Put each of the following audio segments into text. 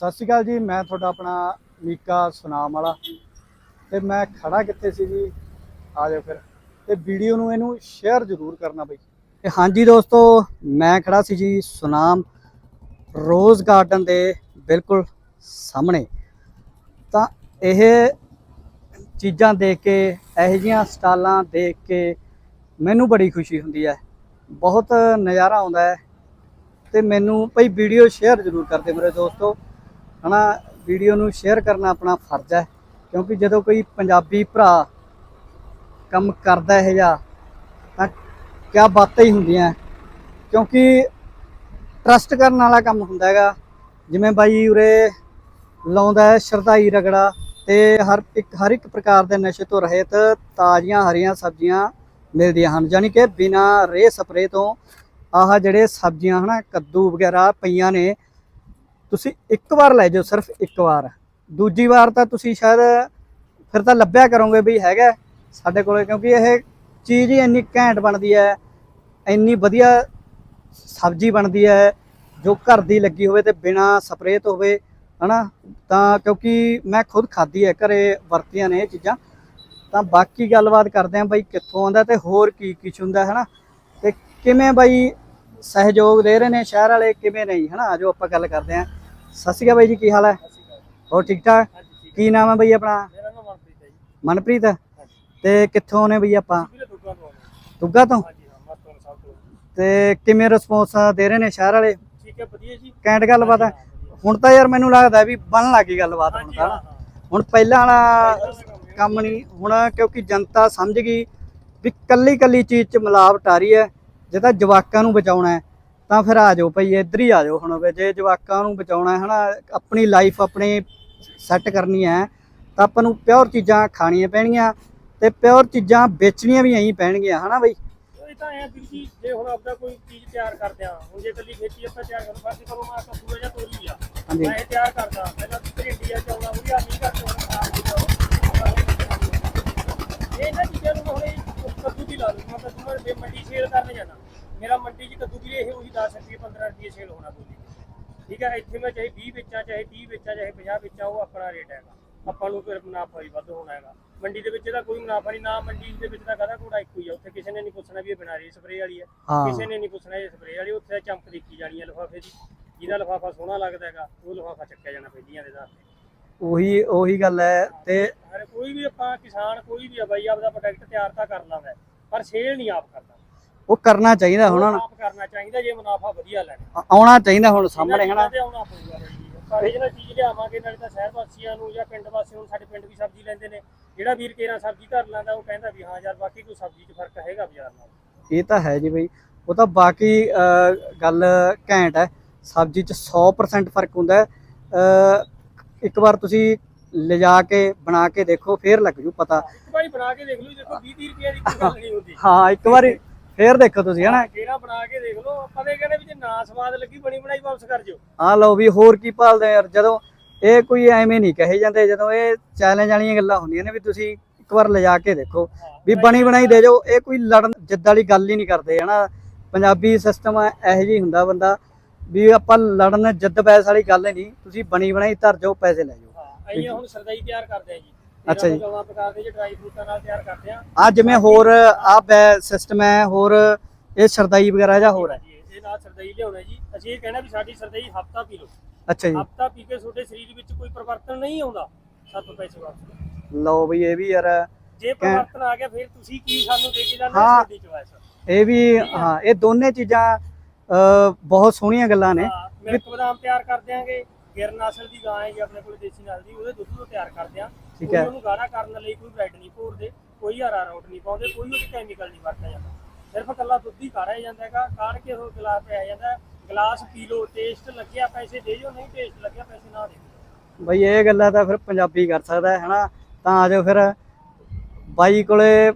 ਸਤਿ ਸ਼੍ਰੀ ਅਕਾਲ ਜੀ, ਮੈਂ ਤੁਹਾਡਾ ਆਪਣਾ ਮੀਕਾ ਸੁਨਾਮ ਵਾਲਾ ਤੇ ਮੈਂ ਖੜਾ ਕਿੱਥੇ ਸੀ ਜੀ? ਆ ਜਾਓ ਫਿਰ। ਤੇ ਵੀਡੀਓ ਨੂੰ ਇਹਨੂੰ ਸ਼ੇਅਰ ਜ਼ਰੂਰ ਕਰਨਾ ਬਈ। ਤੇ ਹਾਂਜੀ ਦੋਸਤੋ, ਮੈਂ ਖੜਾ ਸੀ ਜੀ ਸੁਨਾਮ ਰੋਜ਼ ਗਾਰਡਨ ਦੇ ਬਿਲਕੁਲ ਸਾਹਮਣੇ। ਤਾਂ ਇਹ ਚੀਜ਼ਾਂ ਦੇਖ ਕੇ, ਇਹੋ ਜਿਹੀਆਂ ਸਟਾਲਾਂ ਦੇਖ ਕੇ ਮੈਨੂੰ ਬੜੀ ਖੁਸ਼ੀ ਹੁੰਦੀ ਹੈ। ਬਹੁਤ ਨਜ਼ਾਰਾ ਆਉਂਦਾ ਹੈ। ਤੇ ਮੈਨੂੰ ਭਈ ਵੀਡੀਓ ਸ਼ੇਅਰ ਜ਼ਰੂਰ ਕਰਦੇ ਮੇਰੇ ਦੋਸਤੋ। ਹਨਾ, ਵੀਡੀਓ ਨੂੰ ਸ਼ੇਅਰ ਕਰਨਾ ਆਪਣਾ ਫਰਜ਼ ਹੈ, ਕਿਉਂਕਿ ਜਦੋਂ ਕੋਈ ਪੰਜਾਬੀ ਭਰਾ ਕੰਮ ਕਰਦਾ ਇਹ ਜਾਂ ਤਾਂ ਕਿਆ ਬਾਤਾਂ ਹੀ ਹੁੰਦੀਆਂ। ਕਿਉਂਕਿ ਟਰਸਟ ਕਰਨ ਵਾਲਾ ਕੰਮ ਹੁੰਦਾ ਹੈਗਾ। ਜਿਵੇਂ ਬਾਈ ਉਰੇ ਲਾਉਂਦਾ ਹੈ ਸ਼ਰਧਾਈ ਰਗੜਾ ਤੇ ਹਰ ਇੱਕ ਹਰ ਇੱਕ ਪ੍ਰਕਾਰ ਦੇ ਨਸ਼ੇ ਤੋਂ ਰਹਿਤ ਤਾਜ਼ੀਆਂ ਹਰੀਆਂ ਸਬਜ਼ੀਆਂ ਮਿਲਦੀਆਂ ਹਨ। ਯਾਨੀ ਕਿ ਬਿਨਾ ਰੇ ਸਪਰੇ ਤੋਂ ਆਹ ਜਿਹੜੇ ਸਬਜ਼ੀਆਂ ਹਨਾ, ਕੱਦੂ ਵਗੈਰਾ ਪਈਆਂ ਨੇ ਤੁਸੀਂ ਇੱਕ ਵਾਰ ਲੈ ਜਾਓ, ਸਿਰਫ ਇੱਕ ਵਾਰ। ਦੂਜੀ ਵਾਰ ਤਾਂ ਤੁਸੀਂ ਸ਼ਾਇਦ ਫਿਰ ਤਾਂ ਲੱਭਿਆ ਕਰੋਗੇ ਵੀ ਹੈਗਾ ਸਾਡੇ ਕੋਲੇ, ਕਿਉਂਕਿ ਇਹ ਚੀਜ਼ ਹੀ ਇੰਨੀ ਘੈਂਟ ਬਣਦੀ ਹੈ, ਇੰਨੀ ਵਧੀਆ ਸਬਜ਼ੀ ਬਣਦੀ ਹੈ, ਜੋ ਘਰ ਦੀ ਲੱਗੀ ਹੋਵੇ ਤੇ ਬਿਨਾ ਸਪਰੇਅ ਤੋਂ ਹੋਵੇ, ਹਨਾ? ਤਾਂ ਕਿਉਂਕਿ ਮੈਂ ਖੁਦ ਖਾਧੀ ਹੈ, ਘਰੇ ਵਰਤੀਆਂ ਨੇ ਇਹ ਚੀਜ਼ਾਂ। ਤਾਂ ਬਾਕੀ ਗੱਲਬਾਤ ਕਰਦੇ ਆਂ ਬਾਈ ਕਿੱਥੋਂ ਆਉਂਦਾ ਤੇ ਹੋਰ ਕੀ ਕੀ ਹੁੰਦਾ ਹੈ ਨਾ ਤੇ ਕਿਵੇਂ ਬਾਈ ਸਹਿਯੋਗ ਦੇ ਰਹੇ ਨੇ ਸ਼ਹਿਰ ਵਾਲੇ, ਕਿਵੇਂ ਨਹੀਂ, ਹਨਾ? ਜੋ ਆਪਾਂ ਗੱਲ ਕਰਦੇ ਆਂ ਸਤਿ ਸ਼੍ਰੀ ਅਕਾਲ ਬਾਈ ਜੀ ਕੀ ਹਾਲ ਹੈ? ਹੋਰ ਠੀਕ ਠਾਕ? ਕੀ ਨਾਮ ਹੈ ਬਾਈ ਆਪਣਾ? ਮੇਰਾ ਨਾਮ ਮਨਪ੍ਰੀਤ ਹੈ ਜੀ। ਮਨਪ੍ਰੀਤ। ਤੇ ਕਿੱਥੋਂ ਨੇ ਬਈ ਆਪਾਂ? ਦੁੱਗਾ ਤੋਂ ਤੋਂ? ਕਿਵੇਂ ਰਿਸਪੌਂਸ ਦੇ ਰਹੇ ਨੇ ਸ਼ਹਿਰ ਵਾਲੇ? ਠੀਕ ਹੈ ਵਧੀਆ ਜੀ। ਕੈਂਟ ਗੱਲਬਾਤ ਹੈ। ਹੁਣ ਤਾਂ ਯਾਰ ਮੈਨੂੰ ਲੱਗਦਾ ਵੀ ਬਣਨ ਲੱਗੀ ਗੱਲਬਾਤ ਹੁਣ ਤਾਂ। ਹੁਣ ਪਹਿਲਾਂ ਵਾਲਾ ਕੰਮ ਨਹੀਂ ਹੁਣ ਕਿਉਂਕਿ ਜਨਤਾ ਸਮਝ ਗਈ ਵੀ ਕੱਲੀ ਕੱਲੀ ਚੀਜ਼ 'ਚ ਮਿਲਾਵਟ ਆ ਰਹੀ ਹੈ। ਜੇ ਤਾਂ ਜਵਾਕਾਂ ਨੂੰ ਬਚਾਉਣਾ ਹੈ। ਤਾਂ ਫਿਰ ਆ ਜਾਓ ਭਈ ਇੱਧਰ ਹੀ ਆ ਜਾਓ ਹੁਣ ਵੀ। ਜੇ ਜਵਾਕਾਂ ਨੂੰ ਬਚਾਉਣਾ ਹੈ ਹਨਾ ਆਪਣੀ ਲਾਈਫ ਆਪਣੀ ਸੈੱਟ ਕਰਨੀ ਹੈ ਤਾਂ ਆਪਾਂ ਨੂੰ ਪਿਓਰ ਚੀਜ਼ਾਂ ਖਾਣੀਆਂ ਪੈਣਗੀਆਂ ਤੇ ਪਿਓਰ ਚੀਜ਼ਾਂ ਵੇਚਣੀਆਂ ਵੀ ਐਂ ਪੈਣਗੀਆਂ ਹਨਾ ਬਈ? ਇਹ ਤਾਂ ਐ ਵੀਰ ਜੀ ਜੇ ਹੁਣ ਆਪਦਾ ਕੋਈ ਚੀਜ਼ ਤਿਆਰ ਕਰਦੇ ਆ ਹੁਣ ਜੇ ਕੱਲੀ ਖੇਤੀ ਆਪਾਂ ਤਿਆਰ ਕਰਨ ਫਰਜ਼ ਕਰੋ ਮੈਂ ਆਪਾਂ ਪੂਰਾ ਜਾਂ ਤੋਰੀ ਆ। ਹਾਂਜੀ। ਮੈਂ ਇਹ ਤਿਆਰ ਕਰਦਾ ਪਹਿਲਾਂ ਭਿੰਡੀ ਆ ਚਾਉਣਾ ਉਹ ਆ ਨਹੀਂ ਕਰਦੇ ਇਹ ਇਹਨਾਂ ਚੀਜ਼ਾਂ ਨੂੰ ਹੁਣ ਇਹ ਕੱਦੂ ਦੀ ਲਾ ਲਓ ਮੈਂ ਤਾਂ ਤੁਹਾਨੂੰ ਜੇ ਮੰਡੀ ਸੇਲ ਕਰਨ ਜਾਣਾ ਮੇਰਾ ਮੰਡੀ 'ਚ ਕੱਦੂ ਵੀ ਇਹ ਉਹੀ 10 ਰੁਪਏ 15 ਰੁਪਏ ਸੇਲ ਹੋਣਾ ਕੋਈ ਠੀਕ ਹੈ ਇੱਥੇ ਮੈਂ ਚਾਹੇ 20 ਵੇਚਾਂ ਚਾਹੇ 30 ਵੇਚਾਂ ਚਾਹੇ 50 ਵੇਚਾਂ ਉਹ ਆਪਣਾ ਰੇਟ ਹੈਗਾ। ਆਪਾਂ ਨੂੰ ਫਿਰ ਮੁਨਾਫਾ ਵੀ ਵੱਧ ਹੋਣਾ ਹੈਗਾ। ਮੰਡੀ ਦੇ ਵਿੱਚ ਇਹਦਾ ਕੋਈ ਮੁਨਾਫਾ ਨਹੀਂ ਨਾ ਮੰਡੀ ਦੇ ਵਿੱਚ ਤਾਂ ਕਹਦਾ ਕੋੜਾ ਇੱਕੋ ਹੀ ਆ ਉੱਥੇ ਕਿਸੇ ਨੇ ਨਹੀਂ ਪੁੱਛਣਾ ਵੀ ਇਹ ਬਿਨਾ ਰੇ ਸਪਰੇਅ ਵਾਲੀ ਹੈ। ਹਾਂ। ਕਿਸੇ ਨੇ ਨਹੀਂ ਪੁੱਛਣਾ ਇਹ ਸਪਰੇਅ ਵਾਲੀ ਉੱਥੇ ਤਾਂ ਚਮਕ ਦੇਖੀ ਜਾਣੀ ਹੈ ਲਿਫਾਫੇ ਦੀ। ਜਿਹਦਾ ਲਿਫਾਫਾ ਸੋਹਣਾ ਲੱਗਦਾ ਹੈਗਾ ਉਹ ਲਿਫਾਫਾ ਚੱਕਿਆ ਜਾਣਾ ਪਹਿਲੀਆਂ ਦੇ ਦਾ ਉਹੀ ਉਹੀ ਗੱਲ ਹੈ ਤੇ ਹਰ ਕੋਈ ਵੀ ਆਪਾਂ ਕਿਸਾਨ ਕੋਈ ਵੀ ਆ ਬਾਈ ਆਪਦਾ ਪ੍ਰੋਡਕਟ ਤਿਆਰ ਤਾਂ ਕਰ ਲੈਂਦਾ ਪਰ ਸੇਲ ਨਹੀਂ ਆਪ ਕਰਦਾ ਉਹ ਕਰਨਾ ਚਾਹੀਦਾ ਹੁਣ। ਆਪ ਕਰਨਾ ਚਾਹੀਦਾ ਜੇ ਮੁਨਾਫਾ ਵਧੀਆ ਲੈਣਾ। ਆਉਣਾ ਚਾਹੀਦਾ ਹੁਣ ਸਾਹਮਣੇ ਹਨਾ। ਆਉਣਾ ਪਊਗਾ ਜਿਹੜਾ ਚੀਜ਼ ਲਿਆਵਾਂਗੇ ਨਾਲੇ ਤਾਂ ਸ਼ਹਿਰ ਵਾਸੀਆਂ ਨੂੰ ਜਾਂ ਪਿੰਡ ਵਾਸੀਆਂ ਨੂੰ ਸਾਡੇ ਪਿੰਡ ਵੀ ਸਬਜ਼ੀ ਲੈਂਦੇ ਨੇ। ਜਿਹੜਾ ਵੀਰ ਕੇਰਾ ਸਬਜ਼ੀ ਧਰ ਲੈਂਦਾ ਉਹ ਕਹਿੰਦਾ ਵੀ ਹਾਂ ਯਾਰ ਬਾਕੀ ਕੋਈ ਸਬਜ਼ੀ 'ਚ ਫ਼ਰਕ ਹੈਗਾ ਬਾਜ਼ਾਰ ਨਾਲ। ਇਹ ਤਾਂ ਹੈ ਜੀ ਬਈ। ਉਹ ਤਾਂ ਬਾਕੀ ਗੱਲ ਘੈਂਟ ਹੈ। ਸਬਜ਼ੀ 'ਚ 100% ਫ਼ਰਕ ਹੁੰਦਾ ਇੱਕ ਵਾਰ ਤੁਸੀਂ ਲਿਜਾ ਕੇ ਬਣਾ ਕੇ ਦੇਖੋ ਫੇਰ ਲੱਗ ਜੂ ਪਤਾ। ਇੱਕ ਵਾਰੀ ਬਣਾ ਕੇ ਦੇਖ ਲਓ ਦੇਖੋ 20 30 ਰੁਪਏ ਦੀ ਕੋਈ ਗੱਲ ਨਹੀਂ ਹੁੰਦੀ। ਹਾਂ ਇੱਕ ਵਾਰੀ ਫੇਰ ਦੇਖੋ ਤੁਸੀਂ ਹਨਾ? ਕੇਰਾ ਬਣਾ ਕੇ ਦੇਖ ਲਓ ਆਪਾਂ ਤੇ ਕਹਿੰਦੇ ਵੀ ਜੇ ਨਾ ਸਵਾਦ ਲੱਗੀ ਬਣੀ ਬਣਾਈ ਵਾਪਸ ਕਰ ਜਿਓ। ਆ ਲਓ ਵੀ ਹੋਰ ਕੀ ਭਾਲਦੇ ਯਾਰ ਜਦੋਂ ਇਹ ਕੋਈ ਐਵੇਂ ਨਹੀਂ ਕਹੇ ਜਾਂਦੇ ਜਦੋਂ ਇਹ ਚੈਲੰਜ ਵਾਲੀਆਂ ਗੱਲਾਂ ਹੁੰਦੀਆਂ ਨੇ ਵੀ ਤੁਸੀਂ ਇੱਕ ਵਾਰ ਲਿਜਾ ਕੇ ਦੇਖੋ ਵੀ ਬਣੀ ਬਣਾਈ ਦੇ ਜਾਓ ਇਹ ਕੋਈ ਲੜਨ ਜਿੱਦ ਵਾਲੀ ਗੱਲ ਹੀ ਨਹੀਂ ਕਰਦੇ ਹਨਾ? ਪੰਜਾਬੀ ਸਿਸਟਮ ਇਹੋ ਜਿਹੀ ਹੁੰਦਾ ਬੰਦਾ ਵੀ ਆਪਾਂ ਲੜਨ ਜਿੱਦ ਬੈਸ ਵਾਲੀ ਗੱਲ ਨਹੀਂ ਤੁਸੀਂ ਬਣੀ ਬਣਾਈ ਧਰ ਜਾਓ ਪੈਸੇ ਲੈ ਜਾਓ। ਅਸੀਂ ਹੁਣ ਸਰਦਾਈ ਤਿਆਰ ਕਰਦੇ ਆ ਜੀ। ਅੱਛਾ ਜੀ। ਗਵਾਂ ਪ੍ਰਕਾਰ ਦੇ ਜੇ ਡਰਾਈ ਫਰੂਟਾਂ ਨਾਲ ਤਿਆਰ ਕਰਦੇ ਆ। ਆ ਜਿਵੇਂ ਹੋਰ ਆ ਬੈ ਸਿਸਟਮ ਹੈ ਹੋਰ ਇਹ ਸਰਦਾਈ ਵਗੈਰਾ ਜਾਂ ਹੋਰ ਹੈ? ਜੀ ਇਹ ਨਾਲ ਸਰਦਾਈ ਲਿਆਉਣਾ ਜੀ। ਅਸੀਂ ਇਹ ਕਹਿਣਾ ਵੀ ਸਾਡੀ ਸਰਦਾਈ ਹਫਤਾ ਪੀ ਲਓ। ਅੱਛਾ ਜੀ। ਹਫਤਾ ਪੀ ਕੇ ਤੁਹਾਡੇ ਸਰੀਰ ਵਿੱਚ ਕੋਈ ਪਰਿਵਰਤਨ ਨਹੀਂ ਆਉਂਦਾ ਸੱਤ ਪੈਸੇ ਵਾਪਸ ਲਓ ਬਈ ਇਹ ਵੀ ਯਾਰ ਜੇ ਪਰਿਵਰਤਨ ਆ ਗਿਆ ਫਿਰ ਤੁਸੀਂ ਕੀ ਸਾਨੂੰ ਦੇ ਕੇ ਜਾਂਦੇ ਹਾਂ। ਹੋ ਸਾਡੀ ਚੋਇਸ ਇਹ ਵੀ ਹਾਂ ਇਹ ਦੋਨੇ ਚੀਜ਼ਾਂ ਬਹੁਤ ਸੋਹਣੀਆਂ ਗੱਲਾਂ ਨੇ। ਮਿਲਕ ਬਦਾਮ ਤਿਆਰ ਕਰ ਦਿਆਂਗੇ। ਗਿਰ ਨਸਲ ਦੀ ਗਾਂ ਹੈ ਜੀ ਆਪਣੇ ਕੋਲ ਦੇਸੀ ਨਸਲ ਦੀ ਉਹਦੇ ਦੁੱਧ ਤੋਂ ਤਿਆਰ ਕਰਦੇ ਆ ਠੀਕ ਹੈ। ਉਹਨੂੰ ਗਾੜਾ ਕਰਨ ਲਈ ਕੋਈ ਬ੍ਰੈਡ ਨਹੀਂ ਭੋਰਦੇ ਕੋਈ ਹਰਾ ਰੋਟ ਨਹੀਂ ਪਾਉਂਦੇ ਕੋਈ ਉਹਦੇ ਕੈਮੀਕਲ ਨਹੀਂ ਵਰਤਿਆ ਜਾਂਦਾ। ਸਿਰਫ ਇਕੱਲਾ ਦੁੱਧ ਹੀ ਕਾੜਿਆ ਜਾਂਦਾ ਹੈਗਾ ਕਾੜ ਕੇ ਉਹ ਗਲਾਸ ਪਿਆ ਜਾਂਦਾ। ਗਲਾਸ ਪੀ ਲਓ ਟੇਸਟ ਲੱਗਿਆ ਪੈਸੇ ਦੇ ਦਿਓ ਨਹੀਂ ਟੇਸਟ ਲੱਗਿਆ ਪੈਸੇ ਨਾ ਦੇ ਬਈ ਇਹ ਗੱਲਾਂ ਤਾਂ ਫਿਰ ਪੰਜਾਬੀ ਕਰ ਸਕਦਾ ਹੈ ਹਨਾ? ਤਾਂ ਆ ਜਾਓ ਫਿਰ ਬਾਈ ਕੋਲੇ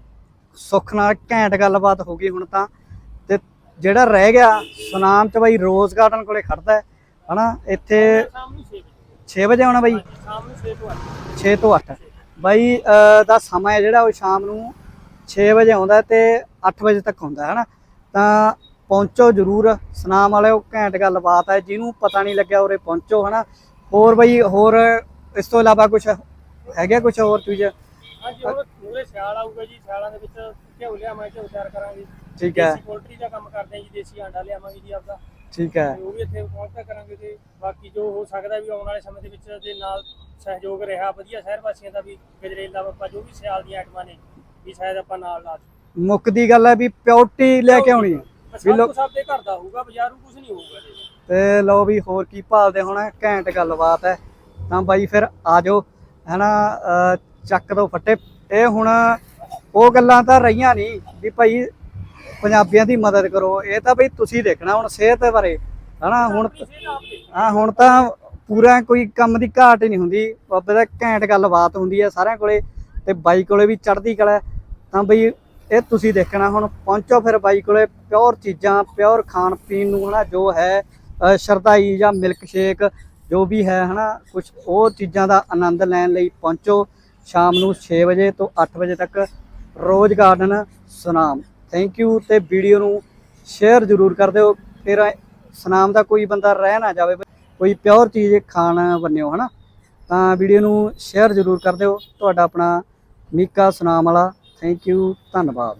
ਸੁੱਖ ਨਾਲ ਘੈਂਟ ਗੱਲਬਾਤ ਹੋ ਗਈ ਹੁਣ ਤਾਂ। ਤੇ ਜਿਹੜਾ ਰਹਿ ਗਿਆ ਸੁਨਾਮ ਚ ਬਾਈ ਰੋਜ਼ ਗਾਰਡਨ ਕੋਲੇ ਖੜਦਾ ਹੈ। ਹਨਾ ਇੱਥੇ ਸ਼ਾਮ ਨੂੰ 6 ਵਜੇ 6 ਵਜੇ ਆਉਣਾ ਬਾਈ? ਸ਼ਾਮ ਨੂੰ 6 ਤੋਂ 8 6 ਤੋਂ 8 ਬਾਈ ਦਾ ਸਮਾਂ ਜਿਹੜਾ ਉਹ ਸ਼ਾਮ ਨੂੰ 6 ਵਜੇ ਆਉਂਦਾ ਤੇ 8 ਵਜੇ ਤੱਕ ਹੁੰਦਾ ਹਨਾ। ਤਾਂ ਪਹੁੰਚੋ ਜਰੂਰ ਸੁਨਾਮ ਵਾਲਿਓ ਘੈਂਟ ਗੱਲਬਾਤ ਹੈ ਜਿਹਨੂੰ ਪਤਾ ਨਹੀਂ ਲੱਗਿਆ ਉਰੇ ਪਹੁੰਚੋ ਹਨਾ। ਹੋਰ ਬਈ ਹੋਰ ਇਸ ਤੋਂ ਇਲਾਵਾ ਕੁਝ ਹੈਗਾ ਕੁਝ ਹੋਰ ਚੀਜ਼? ਹਾਂਜੀ ਹੁਣ ਪੂਰੇ ਸਿਆਲ ਆਊਗਾ ਜੀ ਸਿਆਲਾਂ ਦੇ ਵਿੱਚ ਘਿਓ ਲਿਆਵਾਂਗੇ ਘਿਓ ਤਿਆਰ ਕਰਾਂਗੇ। ਠੀਕ ਹੈ। ਪੋਲਟਰੀ ਦਾ ਕੰਮ ਕਰਦੇ ਜੀ ਦੇਸੀ ਆਂਡਾ ਲਿਆਵਾਂਗੇ ਜੀ ਆਪਦਾ। ਠੀਕ ਹੈ। ਉਹ ਵੀ ਇੱਥੇ ਪਹੁੰਚਦਾ ਕਰਾਂਗੇ ਤੇ ਬਾਕੀ ਜੋ ਹੋ ਸਕਦਾ ਵੀ ਆਉਣ ਵਾਲੇ ਸਮੇਂ ਦੇ ਵਿੱਚ ਦੇ ਨਾਲ ਸਹਿਯੋਗ ਰਿਹਾ ਵਧੀਆ ਸ਼ਹਿਰ ਵਾਸੀਆਂ ਦਾ ਵੀ ਗਜਰੇਲਾ ਬੱਪਾ ਜੋ ਵੀ ਸਿਆਲ ਦੀਆਂ ਆਈਟਮਾਂ ਨੇ ਵੀ ਸ਼ਾਇਦ ਆਪਾਂ ਨਾਲ ਲਾ। ਮੁੱਕਦੀ ਗੱਲ ਹੈ ਵੀ ਪਿਓਰਟੀ ਲੈ ਕੇ ਆਉਣੀ। ਹੈ ਵੀ ਸਭ ਲੋਕ ਕੁਛ ਆਪਦੇ ਘਰ ਦਾ ਹੋਊਗਾ ਬਾਜ਼ਾਰੂ ਕੁਝ ਨਹੀਂ ਹੋਊਗਾ ਤੇ ਲਓ ਵੀ ਹੋਰ ਕੀ ਭਾਲਦੇ ਹੋਣਾ ਘੈਂਟ ਗੱਲਬਾਤ ਹੈ। ਤਾਂ ਬਾਈ ਫਿਰ ਆ ਜਾਓ ਹੈਨਾ ਚੱਕ ਦੋ ਫੱਟੇ। ਇਹ ਹੁਣ ਉਹ ਗੱਲਾਂ ਤਾਂ ਰਹੀਆਂ ਨਹੀਂ ਵੀ ਭਾਈ ਪੰਜਾਬੀਆਂ ਦੀ ਮਦਦ ਕਰੋ। ਇਹ ਤਾਂ ਬਈ ਤੁਸੀਂ ਦੇਖਣਾ ਹੁਣ ਸਿਹਤ ਬਾਰੇ। ਹਨਾ ਹੁਣ ਆਪਣੀ ਹੁਣ ਤਾਂ ਪੂਰਾ ਕੋਈ ਕੰਮ ਦੀ ਘਾਟ ਹੀ ਨਹੀਂ ਹੁੰਦੀ। ਬਾਬੇ ਦਾ ਘੈਂਟ ਗੱਲਬਾਤ ਹੁੰਦੀ ਹੈ ਸਾਰਿਆਂ ਕੋਲੇ ਤੇ ਬਾਈ ਕੋਲੇ ਵੀ ਚੜ੍ਹਦੀ ਕਲਾ ਤਾਂ ਬਈ ਇਹ ਤੁਸੀਂ ਦੇਖਣਾ ਹੁਣ ਪਹੁੰਚੋ ਫਿਰ ਬਾਈ ਕੋਲੇ ਪਿਓਰ ਚੀਜ਼ਾਂ ਪਿਓਰ ਖਾਣ ਪੀਣ ਨੂੰ ਹਨਾ ਜੋ ਹੈ ਅ, ਸ਼ਰਦਾਈ ਜਾਂ ਮਿਲਕ ਸ਼ੇਕ ਜੋ ਵੀ ਹੈ ਹਨਾ ਕੁਝ ਉਹ ਚੀਜ਼ਾਂ ਦਾ ਆਨੰਦ ਲੈਣ ਲਈ ਪਹੁੰਚੋ। ਸ਼ਾਮ ਨੂੰ 6 ਵਜੇ ਤੋਂ 8 ਵਜੇ ਤੱਕ rose garden Sunam. Thank you ਤੇ ਵੀਡੀਓ ਨੂੰ ਸ਼ੇਅਰ ਜ਼ਰੂਰ ਕਰ ਦਿਓ। ਫਿਰ ਸੁਨਾਮ ਦਾ ਕੋਈ ਬੰਦਾ ਰਹਿ ਨਾ ਜਾਵੇ, ਕੋਈ ਪਿਓਰ ਚੀਜ਼ ਖਾਣ ਬੰਨਿਓ, ਹਨਾ? ਤਾਂ ਵੀਡੀਓ ਨੂੰ ਸ਼ੇਅਰ ਜ਼ਰੂਰ ਕਰ ਦਿਓ। ਤੁਹਾਡਾ ਆਪਣਾ ਮੀਕਾ ਸੁਨਾਮ ਵਾਲਾ। ਥੈਂਕ ਯੂ ਧੰਨਵਾਦ।